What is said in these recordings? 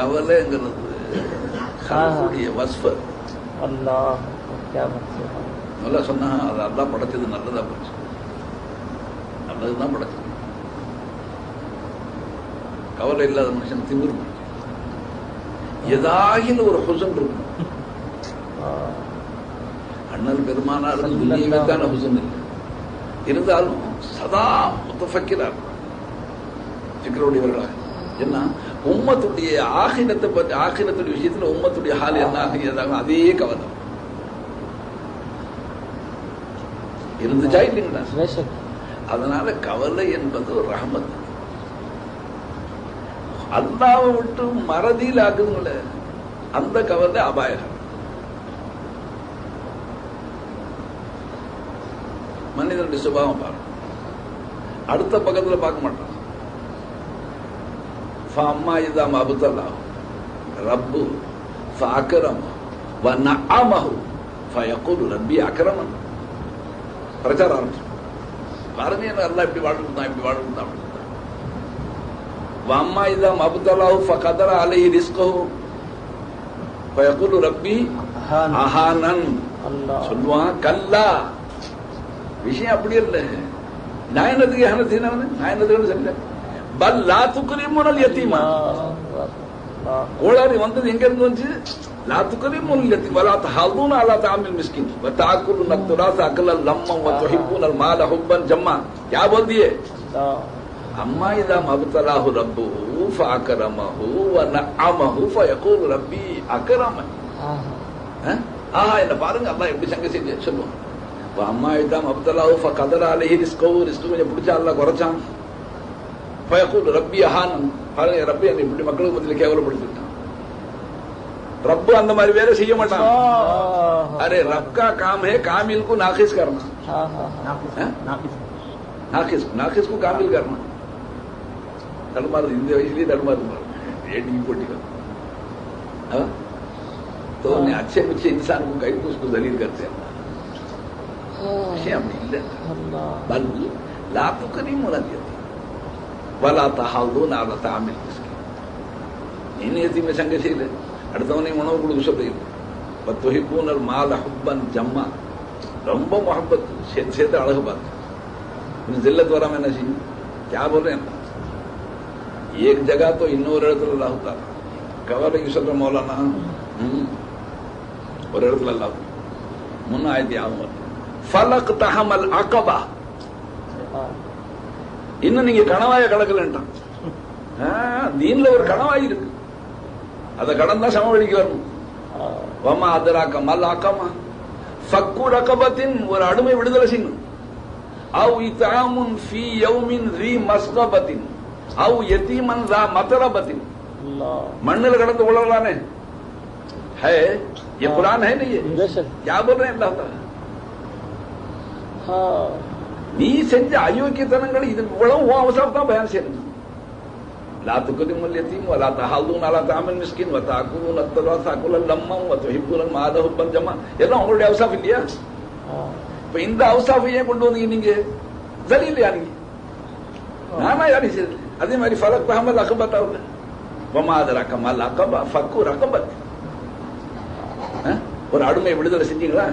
கவலைங்கிறது நல்லா சொன்னா அது நல்லா படைச்சது நல்லதா போச்சு. நல்லதுதான் படைச்சது. கவலை இல்லாத மனுஷன் திமிரு. ஏதாகின ஒரு ஹுசன் இருக்கும். அண்ணல் பெருமானார் ஹுசன் இல்லை. இருந்தாலும் சதா முத்தஃபக்கிரார். சிக்கரோடையவர்களாக என்ன? உம்மத்துடைய ஆகினத்தை பற்றி ஆகினத்துடைய விஷயத்துல உம்மத்துடைய ஹால் என்ன ஆகியதாகும் அதே கவனம் இருந்துச்சா இல்லைங்களா? அதனால கவலை என்பது ஒரு ரஹமத். அல்லாவை விட்டு மறதியில் ஆகுதுங்கள அந்த கவலை அபாயகம் மனிதனுடைய சுபாவம் பாருங்க அடுத்த பக்கத்துல பார்க்க மாட்டான். فاما اذا ما ابتلاه ربه فاكرمه ونعمه فيقول ربي اكرمن பிரச்சாரம் ஆரம்பிச்சு பாருங்க என்ன எல்லாம் இப்படி வாழ்ந்து இப்படி வாழ்ந்து தான் வாம்மா இதாம் அபுதலாஹு ஃபகதர அலை ரிஸ்கஹு ஃபயகுலு ரப்பி அஹானன் சொல்லுவான் கல்லா விஷயம் அப்படி இல்லை நான் என்னதுக்கு ஹனத்தினவன் நான் பல்லா துக்குரி முனல் எத்தீமா கோளாறு வந்தது எங்க இருந்து வந்து? லா துக்குரி முனல் எத்தீம் வலா தஹாதுன அலா தாமில் மிஸ்கின். வ தாக்குலு நத்துராஸ் அக்ல லம்மம் வ துஹிப்புன மால ஹுப்பன் ஜம்மா. யா போல் தியே அம்மா இதா மபுத்தலாஹு ரப்பு ஃபஅக்ரமஹு வ நஅமஹு ஃபயகூல் ரப்பி அக்ரம ஆஹா. என்ன பாருங்க அல்லாஹ் எப்படி சங்க செஞ்சு சொல்லுவான். இப்போ அம்மா இதான் மபுத்தலாஹு ஃப கதர் அலைஹி ரிஸ்கோ ரிஸ்கோ கொஞ்சம் பிடிச்சா அல்ல குறைச்சான். ஃபயகூலு ரப்பி அஹானன் பாருங்க ரப்பி என்னை இப்படி மக்களுக்கு மத்தியில கேவலப்படுத்திட்டான் ரப்பு அந்த மாதிரி வேலை செய்ய மாட்டான் अल्लाह अरे रब का काम है कामिल को नाकिस करना हाँ हाँ हाँ हैं? नाकिस नाकिस को कामिल करना தடுமாறுது இந்த வயசுலயே தடுமாறுது பாருங்க. ஏடிக்கு போட்டிகள் हाँ? तो उन्हें अच्छे अच्छे इंसान को कहीं उसको दलील करते हैं विषय अपनी இல்லை अल्लाह बल ला तो करीम होना दिया ولا تحالون على طعام المسكين. ان يتي من سنگ سيل ادتوني منو كل دوس بيل وتحبون المال حبا جما. ரொம்ப محبت. سيد سيد அழகு பாத்து ان ذلت ورا میں نشین کیا بول رہے ہیں ایک جگہ تو انو رضی اللہ تعالی. قبر یوسف مولانا. اور رضی اللہ من ایت یاد فلق تحمل عقبہ இன்னும் நீங்க கணவாய கடக்கலன்ட்டான் ஆ, தீன்ல ஒரு கணவாய் இருக்கு அதை கடந்தா சமவெளிக்கு வரணும் हाँ வமா அதராக்க மல் அக்கமா ஃபக்கு ரகபத்தின் ஒரு அடிமை விடுதலை செய்யணும் அவு இத்தாமுன் ஃபி யௌமின் ரி மஸ்கபத்தின் அவு யத்தீமன் ரா மதரபத்தின் अल्लाह மண்ணில் கடந்து உழலானே है ये कुरान है नहीं ये बेशक क्या बोल रहे हैं अल्लाह ताला हाँ நீ செஞ்ச அயோக்கியத்தனங்களை இது இவ்வளவு உன் அவசரம் தான் பயன் செய்யணும் لا تكرموا اليتيم ولا تحاضون على طعام المسكين وتاكلون التراث اكلا لما وتحبون المال حبا جما எல்லாம் உங்களுடைய அவசாஃப் இல்லையா हाँ இப்ப இந்த அவசாஃபை ஏன் கொண்டு வந்தீங்க நீங்க சரியில்லையா நீங்க நானா யாரி செய்யுது அதே மாதிரி ஃபலக் அஹமத் அகபத் அவர்ல வமாத ரகமல் அகபா ஃபக்கு ரகபத் அஹ்? ஒரு அடிமை விடுதலை செஞ்சீங்களா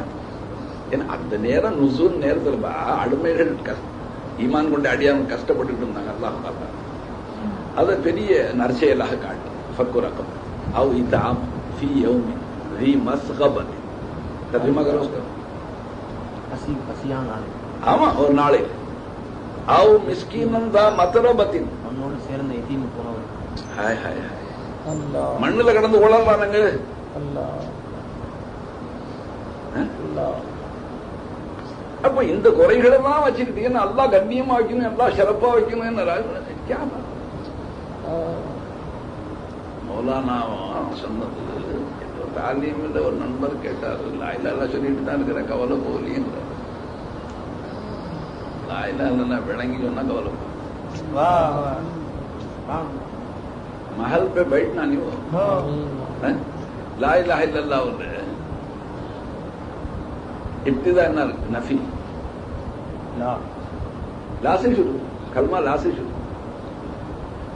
ஏன்னா அந்த நேரம் நுசூர் நேரத்தில் அடிமைகள் கஷ்ட ஈமான் கொண்டு அடியாமல் கஷ்டப்பட்டுட்டு இருந்தாங்க. அல்லாஹ் பார்த்தா அதை பெரிய நற்செயலாக காட்டு. ஃபக்குரக்கம் அவ் இதாம் ஃபி யௌமி தி மஸ்ஹபதி தர்ஜுமா கரோஸ்கர் பசி பசியான நாளை. ஆமா ஒரு நாளை. அவ் மிஸ்கீனன் தா மத்தரபத்தின் அவனோடு சேர்ந்த எதீம் போனவர். Hi hi hi. மண்ணுல கடந்து உழறானுங்க அல்லாஹ். அல்லாஹ். அப்ப இந்த குறைகளெல்லாம் வச்சுக்கிட்டீங்கன்னா எல்லாம் கண்ணியமா வைக்கணும் எல்லாம் சிறப்பா வைக்கணும் हाँ மௌலானா சொன்னது ஏதோ தாலியமில் ஒரு நண்பர் கேட்டார் லாயிலா சொல்லிட்டு தான் இருக்கிற கவலை போகலையேங்கிற லாயிலா விளங்கி சொன்னா கவலை போகும் वाह वाह वाह महल पे बैठना नहीं हो हैं? ला इलाहा इल्लल्लाह ஒரு इब्तिदा என்ன இருக்கு లాసేషుడు కల్మా లాసేషుడు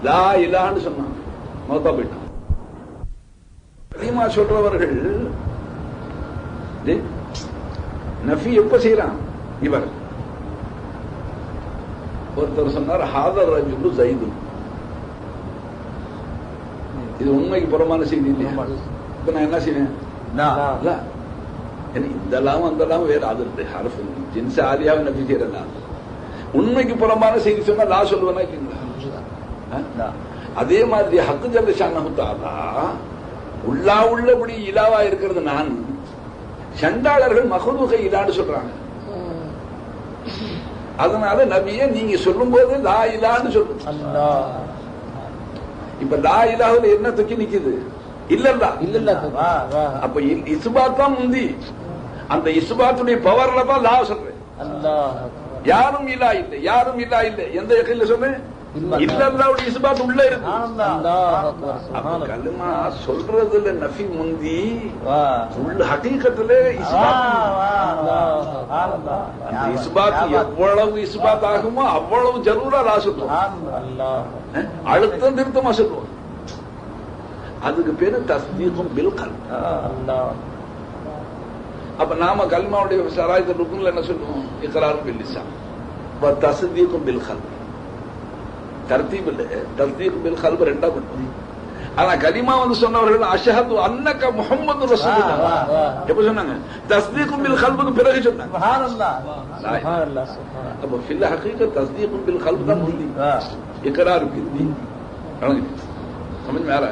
லா இலான்னு சொன்னான் மௌத்தா போயிட்டான் அதிகமா சொல்றவர்கள் நஃபி எப்ப செய்யலாம் இவர் ஒருத்தர் சொன்னார் ஹாதர் ரஜுல் ஜைது இது உண்மைக்கு புறமான செய்தி இல்லையா இப்ப நான் என்ன செய்வேன் இதெல்லாம் அதெல்லாம் வேற. அது ஹரஃபு ஜின்ச ஆலியாவை நபி செய்யறலாம் உண்மைக்கு புறம்பான செய்தி சொன்னா லா சொல்லுவேனா இல்லைங்களா? அதே மாதிரி ஹக்கு ஜல்ல சாணகுத்தாலா உள்ளா உள்ளபடி இலாவா இருக்கிறது நான். சண்டாளர்கள் மகதுகை இலான்னு சொல்றாங்க. அதனால நபிய நீங்க சொல்லும் போது லா இலான்னு சொல்லுங்க. இப்ப லா இலாவில் என்ன தொக்கி நிக்குது? இல்லல்ல. இல்லல்ல. அப்ப இஸ்பாத் தான் முந்தி. அந்த இஸ்பாத்துடைய பவர்ல தான் லா சொல்றேன். யாரும் இல்லா இல்ல யாரும் இல்லா இல்ல. எந்த இடத்துல சொன்னேன்? இல்லல்லாவுடைய இஸ்பாத் உள்ள இருக்கு கல்மா சொல்றதுல நஃபி முந்தி. உள்ள ஹகீகத்துல இஸ்பாத் எவ்வளவு இஸ்பாத் ஆகுமோ அவ்வளவு ஜரூரா லா சொல்லுவோம். அழுத்தம் திருத்தமா சொல்லுவோம். அதுக்கு பேரு தஸ்தீகம் பில்கல் அப்ப நாம கல்மாவுடைய சராயத்தை ருக்குன்ல என்ன சொல்லுவோம் இக்கராரும் பில்லிசா தசதீக்கும் பில் கல்வி தர்த்தீப் இல்ல தர்த்தீப் பில் கல்வி ரெண்டா பண்ணுவோம் ஆனா கலிமா வந்து சொன்னவர்கள் அஷஹது அன்னக்க முகமது ரசூலுல்லா எப்ப சொன்னாங்க தஸ்தீக்கும் பில் கல்புக்கு பிறகு சொன்னாங்க அப்ப ஃபில் ஹகீக தஸ்தீக்கும் பில் கல்ப் தான் முந்தி இக்கராரு பிந்தி சமஜ் மேல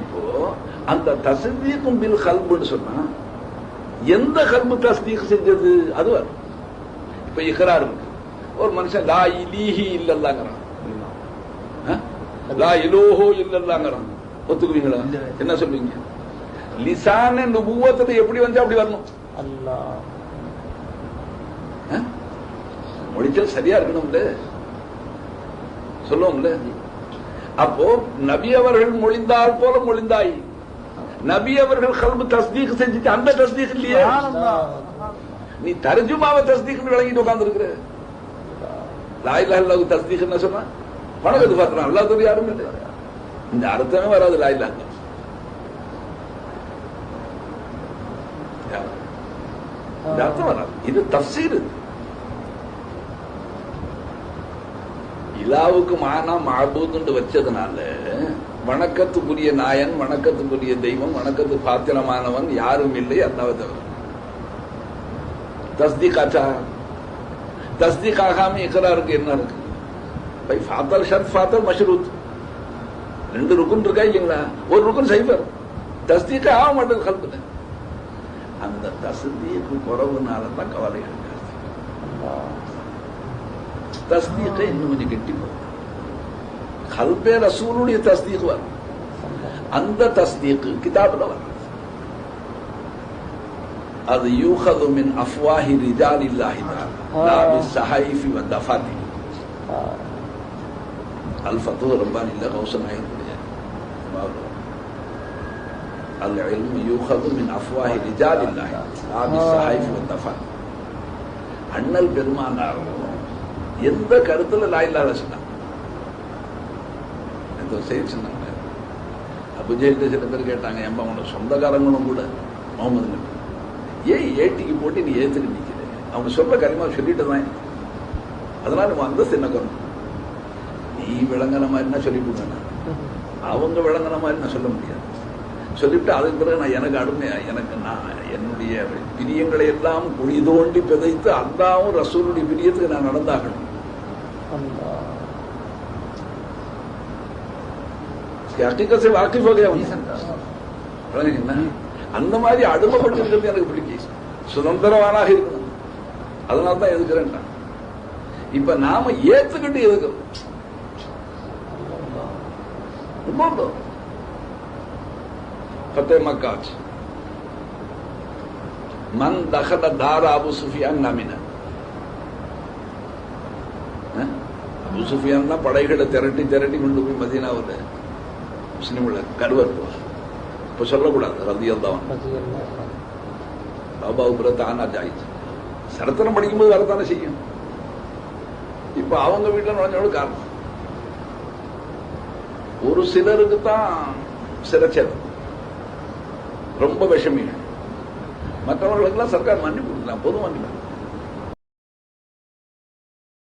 இப்போ அந்த தஸ்தீக்கும் பில் கல்புன்னு சொன்னா எந்த கல்பு தஸ்தீக் செஞ்சது? அது வரும் இப்ப இக்ரார் இருக்கு. ஒரு மனுஷன் லா இலீஹி இல்லல்லாங்கிறான்? லா இலோஹோ இல்லல்லாங்கிறான். ஒத்துக்குவீங்களா. என்ன சொல்லுவீங்க லிசான நுபுவத்துல எப்படி வந்தா அப்படி வரணும்? மொழிச்சல் சரியா இருக்கணும்ல? சொல்லுவோம்ல? அப்போ நபி அவர்கள் மொழிந்தால் போல மொழிந்தாய். நபி அவர்கள் கல்பு தஸ்தீக் செஞ்சுட்டு அந்த தஸ்தீக் இல்லையே? நீ தர்ஜுமாவை தஸ்தீக் விளங்கிட்டு உட்கார்ந்து இருக்கிற லாயிலா தஸ்தீக் என்ன சொன்னா? பணம் பார்க்கலாம் அல்லா துறை யாரும் இந்த அர்த்தமே வராது லாயிலா இந்த அர்த்தம் வராது. இது தப்சீர். இலாவுக்கு மானா மாபூதுன்னு வச்சதுனால வணக்கத்துக்குரிய நாயன் வணக்கத்துக்குரிய தெய்வம் வணக்கத்து பாத்திரமானவன் யாரும் இல்லை அல்லாவை தவிர தஸ்தீக் ஆச்சா தஸ்தீக் ஆகாம இக்கராருக்கு என்ன இருக்கு? பை ஃபாத்தர் ஷத் ஃபாத்தர் மஷ்ரூத். ரெண்டு ருக்குன் இருக்கா இல்லைங்களா? ஒரு ருக்குன் சைபர் தஸ்திக்கு ஆக மாட்டது கல்பனை அந்த தசதிக்கு குறவுனால தான் கவலை ஜாஸ்தி. அல்லாஹ் இன்னும் கொஞ்சம் கெட்டி போகும். கல்பே ரசூலுடைய தஸ்தீக் வரும் அந்த தஸ்தீக் கிதாபுல வரும் அது யூஹது மின் அஃப்வாஹி ரிஜாலில்லாஹி தஆலா லா பிஸ்ஸஹைஃபி வதஃபாதி ஆஹ் அல் ஃபத்துஹ் ரப்பானி இல்ல கௌசன் ஆயிடுது العلم يؤخذ من افواه رجال الله لا بالصحائف والدفن அண்ணல் பெருமானார் எந்த கருத்துல லா இல்லாத சொன்னாங்க செய்ய ஒரு செய்தி சொன்னாங்க. அபுஜெயிட்ட சில பேர் கேட்டாங்க ஏன்பா அவனோட சொந்தக்காரங்களும் கூட முகமது நபி. ஏன் ஏட்டிக்கு போட்டு நீ ஏத்துட்டு நிற்கிற அவங்க சொல்ற கரிமா சொல்லிட்டு தான் அதனால நம்ம அந்தஸ்து என்ன குறையும்? நீ விளங்குற மாதிரினா சொல்லி கொடுங்க அவங்க விளங்குற மாதிரி நான் சொல்ல முடியாது. சொல்லிவிட்டு அதுக்கு பிறகு நான் எனக்கு அருமை எனக்கு நான் என்னுடைய பிரியங்களை எல்லாம் குழி தோண்டி பிதைத்து அல்லாவும் ரசூலுடைய பிரியத்துக்கு நான் நடந்தாகணும் அல்லாஹ் ஹக்கீக்கா சே வாக்கிஃப் ஆகிய அந்த மாதிரி அடுமைப்பட்டு இருக்கிறது எனக்கு பிடிக்கும் சுதந்திரவானாக இருக்கணும். அதனால தான் எதுக்குறேன் இப்ப நாம ஏத்துக்கிட்டு எதுக்கிறோம் ஃபத்தே மக்காஜ். மன் தகத தாரா அபு சுஃபியான் நமின. அபு சுஃபியான் தான் படைகளை திரட்டி திரட்டி கொண்டு போய் மதினாவில். முஸ்லீம்களை கருவறுத்துவார் இப்ப சொல்லக்கூடாது ரதியல் தான் ரலியல்லாஹு பாபா உபர தானா ஜாயிச்சு சரித்திரம் படிக்கும்போது வரத்தானே செய்யும். இப்ப அவங்க வீட்டுல நுழைஞ்சோட காரணம். ஒரு சிலருக்கு தான் சிறைச்சேதம் ரொம்ப விஷமிகள். மற்றவர்களுக்கெல்லாம் சர்க்கார் மன்னிப்பு கொடுக்கலாம் பொது மன்னிப்பு.